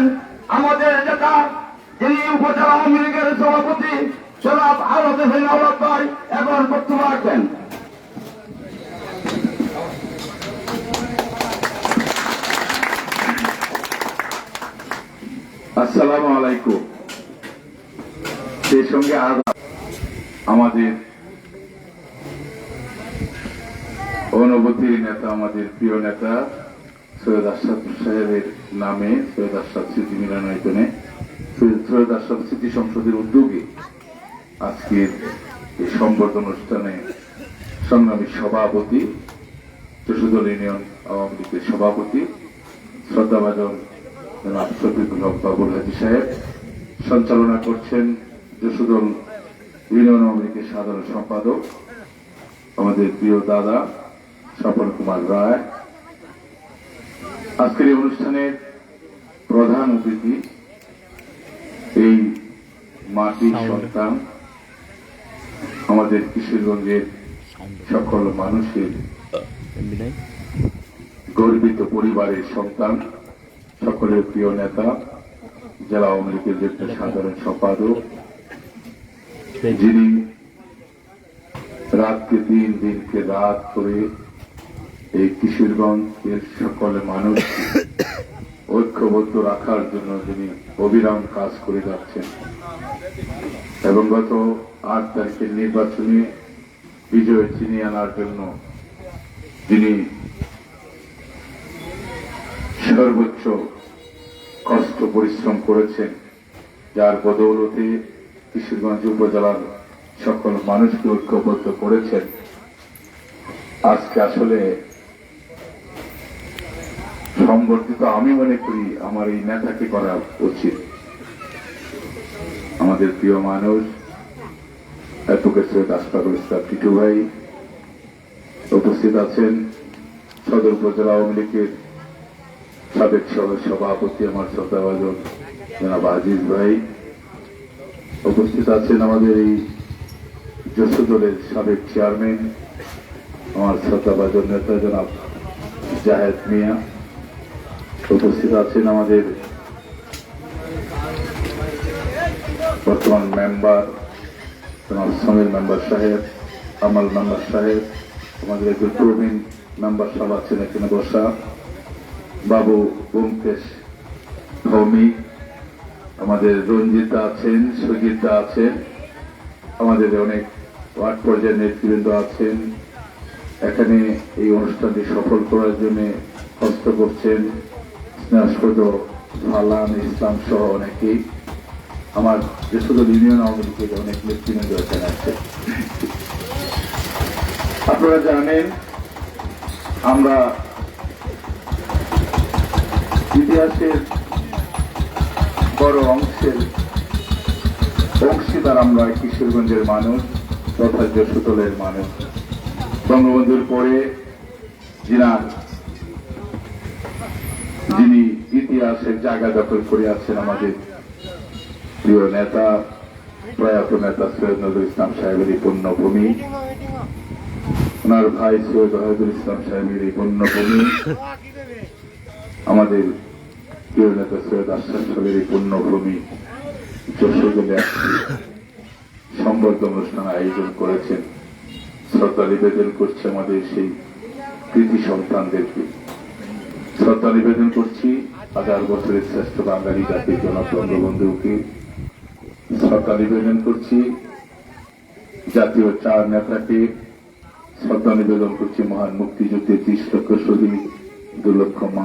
করবেন আমাদের নেতা যিনি উপজেলা আওয়ামী লীগের সভাপতি আরব হোসেন আওলাদ ভাই, এখন বক্তব্য রাখবেন। আসসালামু আলাইকুম। সেই সঙ্গে আর আমাদের অনুভূতির নেতা, আমাদের প্রিয় নেতা সৈয়দ আশরাফ সাহেবের নামে সৈয়দ আশরাফ স্মৃতি মিলনায়তনে সৈয়দ আশরাফ স্মৃতি সংসদের উদ্যোগে আজকের এই সম্বর্ধনা অনুষ্ঠানে সংগ্রামী সভাপতি যশোদল ইউনিয়ন আওয়ামী লীগের সভাপতি, শ্রদ্ধাভাজন জনাব শফিকুল হক বাবুল হাজি সাহেব, সঞ্চালনা করছেন যশোদল ইউনিয়ন আওয়ামী লীগের সাধারণ সম্পাদক, আমাদের প্রিয় দাদা স্বপন কুমার রায় আজকের এই অনুষ্ঠানের প্রধান অতিথি এই মাটির সন্তান আমাদের কিশোরগঞ্জের সকল মানুষের গর্বিত পরিবারের সন্তান সকলের প্রিয় নেতা জেলা আওয়ামী লীগের যুক্ত সাধারণ সম্পাদক যিনি রাতকে দিন দিনকে রাত করে এই কিশোরগঞ্জের সকল মানুষ ঐক্যবদ্ধ রাখার জন্য তিনি অবিরাম কাজ করে যাচ্ছেন। এবং গত আট তারিখের নির্বাচনে বিজয় ছিনিয়ে আনার জন্য তিনি সর্বোচ্চ কষ্ট পরিশ্রম করেছেন, যার বদৌলতে কিশোরগঞ্জ উপজেলার সকল মানুষকে ঐক্যবদ্ধ করেছেন। আজকে আসলে সংবর্ধিত আমি মনে করি আমার এই নেতাকে করা উচিত। আমাদের প্রিয় মানুষ, অ্যাডভোকেট সৈয়দ ইসলাম টিটু ভাই উপস্থিত আছেন। সদর উপজেলা আওয়ামী লীগের সাবেক সভাপতি আমার শ্রদ্ধাভাজন জনাব আজিজ ভাই। উপস্থিত আছেন আমাদের এই যশো দলের সাবেক চেয়ারম্যান, আমার শ্রদ্ধাভাজন নেতা জনাব জাহেদ মিয়া। উপস্থিত আছেন আমাদের বর্তমান মেম্বার জনাব মেম্বার সাহেব, আমাল মেম্বার সাহেব, আমাদের একজন প্রবীণ মেম্বার সাহেব আছেন এখানে বসা। বাবু ব্যোমকেশ ভৌমিক আমাদের রঞ্জিতা আছেন, সুজিতা আছেন, আমাদের অনেক ওয়ার্ড পর্যায়ের নেতৃবৃন্দ আছেন। এখানে এই অনুষ্ঠানটি সফল করার জন্য কষ্ট করছেন ইসলাম সহ অনেকেই। আমার ইউনিয়ন আওয়ামী লীগের অনেক নেতৃবৃন্দ এখানে আছে। আপনারা জানেন, আমরা ইতিহাসের বড় অংশের অংশীদার আমরা কিশোরগঞ্জের মানুষ, তথা যশোদলের মানুষ। বঙ্গবন্ধুর পরে যিনার যিনি ইতিহাসের জায়গা দখল করে আছেন আমাদের প্রিয় নেতা, প্রয়াত নেতা সৈয়দ নজরুল ইসলাম সাহেবের এই পুণ্যভূমি, ওনার ভাই সৈয়দ ওয়াহিদুল ইসলাম সাহেবের এই পুণ্যভূমি, আমাদের প্রিয় নেতা সৈয়দ আশরাফ সাহেবের এই পুণ্যভূমি সংবর্ধ অনুষ্ঠান আয়োজন করেছেন। শ্রদ্ধা নিবেদন করছে আমাদের সেই কৃতি সন্তানদেরকে। শ্রদ্ধা নিবেদন করছি। হাজার বছরের শ্রেষ্ঠ বাঙালি জাতির জনক বঙ্গবন্ধুকে শ্রদ্ধা নিবেদন করছি। জাতীয় চার নেতাকে শ্রদ্ধা নিবেদন করছি মহান মুক্তিযুদ্ধের ত্রিশ লক্ষ শহীদ দু লক্ষ মা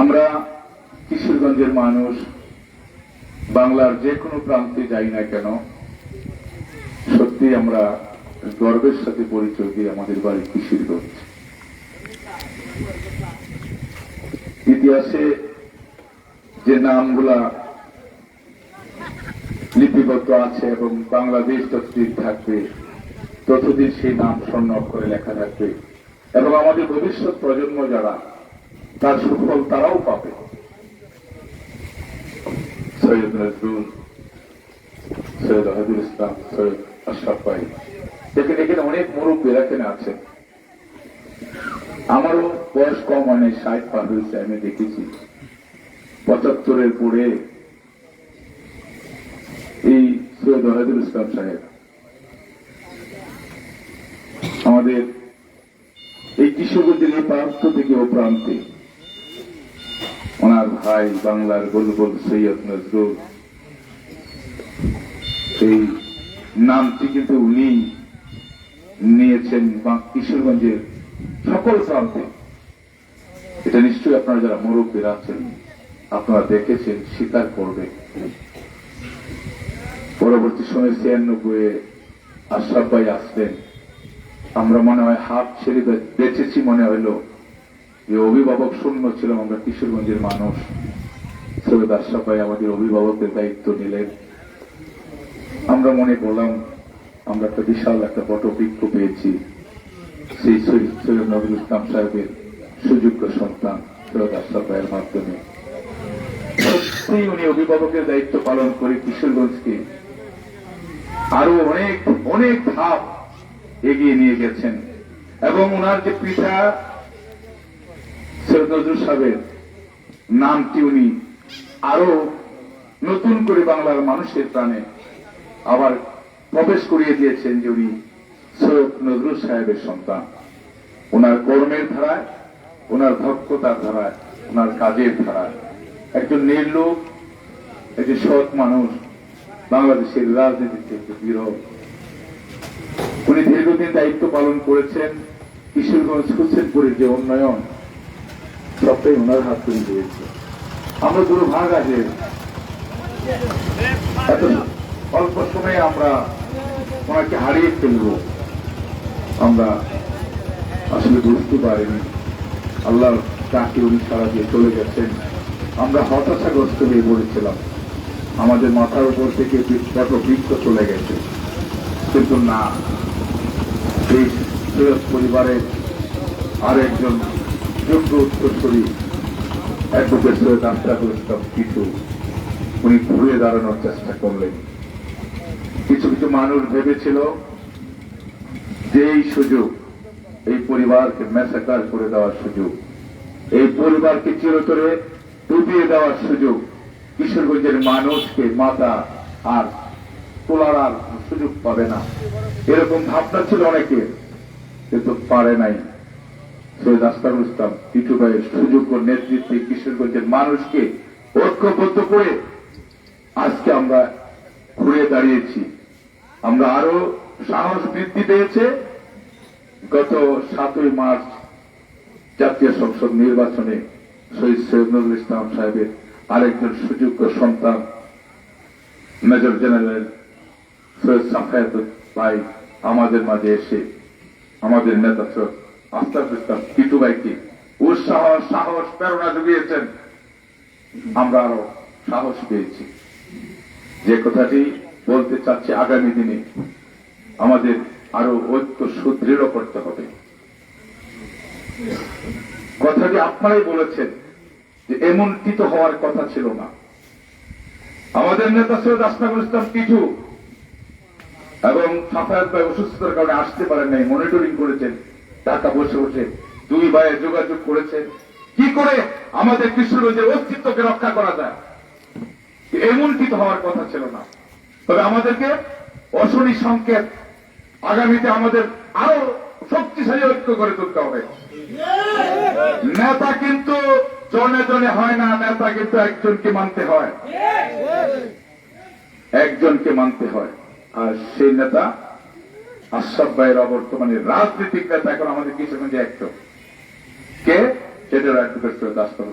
আমরা কিশোরগঞ্জের মানুষ, বাংলার যে কোনো প্রান্তে যাই না কেন সত্যি আমরা গর্বের সাথে পরিচয় দিই আমাদের বাড়ি কিশোরগঞ্জ। ইতিহাসে যে নামগুলা লিপিবদ্ধ আছে এবং বাংলাদেশ যতদিন থাকবে, ততদিন সেই নাম স্বর্ণ অক্ষরে লেখা থাকবে। এবং আমাদের ভবিষ্যৎ প্রজন্ম যারা, তার সুফল তারাও পাবে। সৈয়দ নজরুল, সৈয়দ আহদুল ইসলাম, সৈয়দ আশরাফ ভাই। এখানে এখানে অনেক মুরব্বীরা এখানে আছেন। আমারও বয়স কম মানে ষাট পার হয়েছে, আমি দেখেছি। পঁচাত্তরের পরে এই সৈয়দ ওয়াহিদুল ইসলাম সাহেব আমাদের এই কিশোরগঞ্জের এই প্রান্ত থেকে ও প্রান্তে ওনার ভাই বাংলার বুলবুল সৈয়দ নজরুল, এই নামটি কিন্তু উনি নিয়েছেন কিশোরগঞ্জের সকল প্রান্তে এটা নিশ্চয়ই আপনারা যারা মুরব্বীরা আছেন, আপনারা দেখেছেন, স্বীকার করবে পরবর্তী সময়ে ছিয়ানব্বই আশরাফ ভাই আসলেন। আমরা মনে হয় হাত ছেড়ে বেঁচেছি, মনে হইল যে অভিভাবক শূন্য ছিলাম, আমরা কিশোরগঞ্জের মানুষ। সৈয়দ আশরাফ ভাই আমাদের অভিভাবকের দায়িত্ব নিলেন। আমরা মনে করলাম, আমরা একটা বিশাল একটা বটবৃক্ষ পেয়েছি। সেই সৈয়দ নজরুল ইসলাম সাহেবের সুযোগ্য সন্তান সৈয়দ মাধ্যমে। সত্যি উনি অভিভাবকের দায়িত্ব পালন করে কিশোরগঞ্জকে আরও অনেক অনেক ধাপ এগিয়ে নিয়ে গেছেন। এবং ওনার যে পিতা সৈয়দ নজরুল সাহেবের নামটি উনি আরও নতুন করে বাংলার মানুষের প্রাণে আবার প্রবেশ করিয়ে দিয়েছেন যে উনি সৈয়দ নজরুল সাহেবের সন্তান। ওনার কর্মের ধারায়, ওনার দক্ষতার ধারায়, ওনার কাজের ধারায়। একজন নির্লোক, একজন সৎ মানুষ, বাংলাদেশের রাজনীতিতে একটু বিরল। উনি দীর্ঘদিন দায়িত্ব পালন করেছেন কিশোরগঞ্জ হোসেনপুরের যে উন্নয়ন, সবটাই ওনার হাত তুলে দিয়েছে আমরা দুর্ভাগ আছে। এত অল্প সময়ে আমরা ওনাকে হারিয়ে ফেলব। আমরা আসলে বুঝতে পারিনি। আল্লাহ তাকে উনি সারা দিয়ে চলে গেছেন। আমরা হতাশাগ্রস্ত হয়ে পড়েছিলাম। আমাদের মাথার উপর থেকে কত বৃক্ষ চলে গেছে। কিন্তু না, এই সৈয়দ পরিবারের আর একজন যোগ্য উত্তরসূরি অ্যাডভোকেট সৈয়দ আশরাফুল ইসলাম কিছু। উনি ঘুরে দাঁড়ানোর চেষ্টা করলেন। কিছু কিছু মানুষ ভেবেছিল যে এই সুযোগ, এই পরিবারকে মেসাকার করে দেওয়ার সুযোগ, এই পরিবারকে চিরতরে ডুবিয়ে দেওয়ার সুযোগ, কিশোরগঞ্জের মানুষকে মাথা আর তোলার আর সুযোগ পাবে না। এরকম ভাবনা ছিল অনেকের, কিন্তু পারে নাই। সৈয়দ আস্তারুল ইসলাম টিটু ভাইয়ের সুযোগ্য নেতৃত্বে কিশোরগঞ্জের মানুষকে ঐক্যবদ্ধ করে আজকে আমরা ঘুরে দাঁড়িয়েছি। আমরা আরও সাহস বৃদ্ধি পেয়েছে। গত সাতই মার্চ জাতীয় সংসদ নির্বাচনে শহীদ সৈয়দ নজরুল ইসলাম সাহেবের আরেকজন সুযোগ্য সন্তান, মেজর জেনারেল সৈয়দ সাফায়াত ভাই আমাদের মাঝে এসে আমাদের নেতা সৈয়দ আস্তাফুল ইসলাম টিটু ভাইকে উৎসাহ, সাহস, প্রেরণা জুগিয়েছেন। আমরা আরও সাহস পেয়েছি। যে কথাটি বলতে চাচ্ছি আগামী দিনে আমাদের আরও ঐক্য সুদৃঢ় করতে হবে। কথাটি আপনারাই বলেছেন যে এমনটি তো হওয়ার কথা ছিল না। আমাদের নেতা সৈয়দ আসনাকুল ইসলাম কিছু এবং সাফায়াত ভাই অসুস্থতার কারণে আসতে পারেন নাই মনিটরিং করেছেন, ঢাকা বসে বসে দুই ভাইয়ে যোগাযোগ করেছেন কি করে আমাদের কৃষ্ণগঞ্জের অস্তিত্বকে রক্ষা করা যায়? এমনটি তো হওয়ার কথা ছিল না। তবে আমাদেরকে অশনি সংকেত আগামীতে আমাদের আরও শক্তিশালী ঐক্য করে তুলতে হবে। নেতা কিন্তু জনে জনে হয় না, নেতা কিন্তু একজনকে মানতে হয়। একজনকে মানতে হয়। আর সেই নেতা আশরাফ ভাইয়ের অবর্তমানে রাজনৈতিক নেতা এখন আমাদের কিশোরগঞ্জে একজন। কে? সেটা অ্যাডভোকেট আশরাফ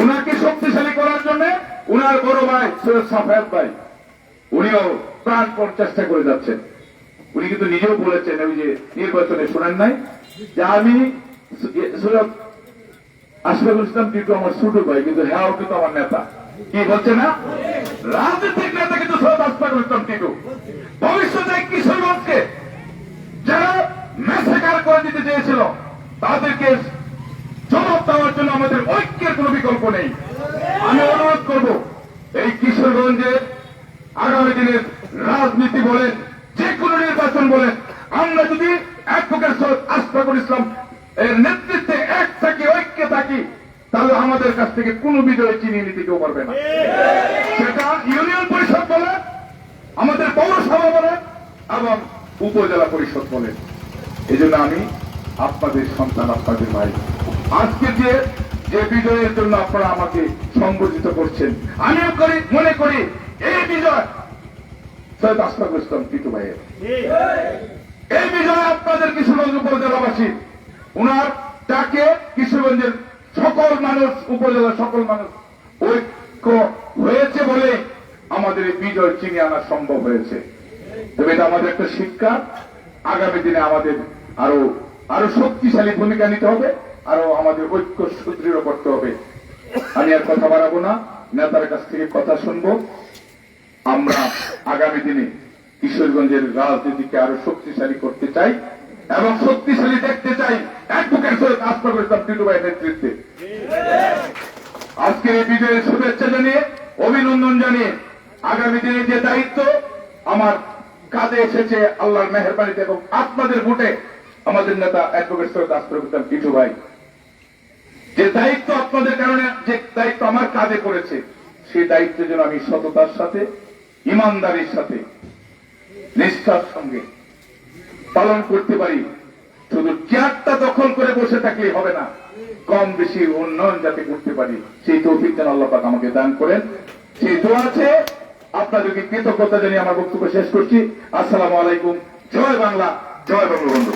উনাকে শক্তিশালী করার জন্য উনার বড় ভাই সৈয়দ সাফায়াত ভাই, উনিও প্রাণপণ চেষ্টা করে যাচ্ছেন। উনি কিন্তু নিজেও বলেছেন ওই যে নির্বাচনে শোনেন নাই, যে আমি সৈয়দ আশরাফুল ইসলাম টিটু আমার ছোট ভাই, কিন্তু হ্যাঁ কিন্তু আমার নেতা। কি বলছে না? রাজনৈতিক নেতা কিন্তু সৈয়দ আশরাফুল ইসলাম টিটু ভবিষ্যতে কিশোরগঞ্জকে যারা মেসেকার করে দিতে চেয়েছিল, তাদেরকে জবাব দেওয়ার জন্য আমাদের ঐক্যের কোনো বিকল্প নেই। আমি অনুরোধ করব, এই কিশোরগঞ্জের আগামী দিনের রাজনীতি বলেন যে কোনো নির্বাচন বলেন আমরা যদি অ্যাডভোকেট সৈয়দ আশফাকুল ইসলাম, এর নেতৃত্বে এক থাকি, ঐক্যে থাকি, তাহলে আমাদের কাছ থেকে কোনো বিজয় চিনিয়ে নিতে কেউ পারবে না। সেটা ইউনিয়ন পরিষদ বলে, আমাদের পৌরসভা বলে, এবং উপজেলা পরিষদ বলে। এই জন্য আমি আপনাদের সন্তান, আপনাদের ভাই, আজকে যে যে বিজয়ের জন্য আপনারা আমাকে সংগঠিত করছেন, আমিও করি, মনে করি, এই বিজয় সৈয়দ আশরাফুল ইসলাম টিটু ভাইয়ের। এই বিজয় আপনাদের কিশোরগঞ্জ উপজেলাবাসী উনার ডাকে কিশোরগঞ্জের সকল মানুষ উপজেলার সকল মানুষ ঐক্য হয়েছে বলে আমাদের এই বিজয় চিনিয়ে আনা সম্ভব হয়েছে। তবে এটা আমাদের একটা শিক্ষা। আগামী দিনে আমাদের আরও আরও শক্তিশালী ভূমিকা নিতে হবে আরও আমাদের ঐক্য সুদৃঢ় করতে হবে। আমি আর কথা বাড়াবো না। নেতার কাছ থেকে কথা শুনব। আমরা আগামী দিনে কিশোরগঞ্জের রাজনীতিকে আরও শক্তিশালী করতে চাই এবং শক্তিশালী দেখতে চাই। অ্যাডভোকেট সৈয়দ ইসলাম টিটু ভাইয়ের নেতৃত্বে। আজকের এই বিজয়ের শুভেচ্ছা জানিয়ে, অভিনন্দন জানিয়ে আগামী দিনে যে দায়িত্ব, আমার কাঁধে এসেছে আল্লাহর মেহরবানিতে এবং আপনাদের ভোটে আমাদের নেতা অ্যাডভোকেট সৈয়দ আশরাফুল ইসলাম টিটু ভাই। যে দায়িত্ব আপনাদের কারণে, যে দায়িত্ব আমার কাঁধে পড়েছে, সেই দায়িত্ব যেন আমি সততার সাথে ইমানদারির সাথে, নিষ্ঠার সঙ্গে পালন করতে পারি। শুধু চেয়ারটা দখল করে বসে থাকলেই হবে না, কম বেশি উন্নয়ন যাতে করতে পারি, সেই তৌফিক যেন আল্লাহ পাক আমাকে দান করেন। সেই দোয়া আছে আপনাদেরকে কৃতজ্ঞতা জানিয়ে আমার বক্তব্য শেষ করছি। আসসালামু আলাইকুম। জয় বাংলা, জয় বঙ্গবন্ধু।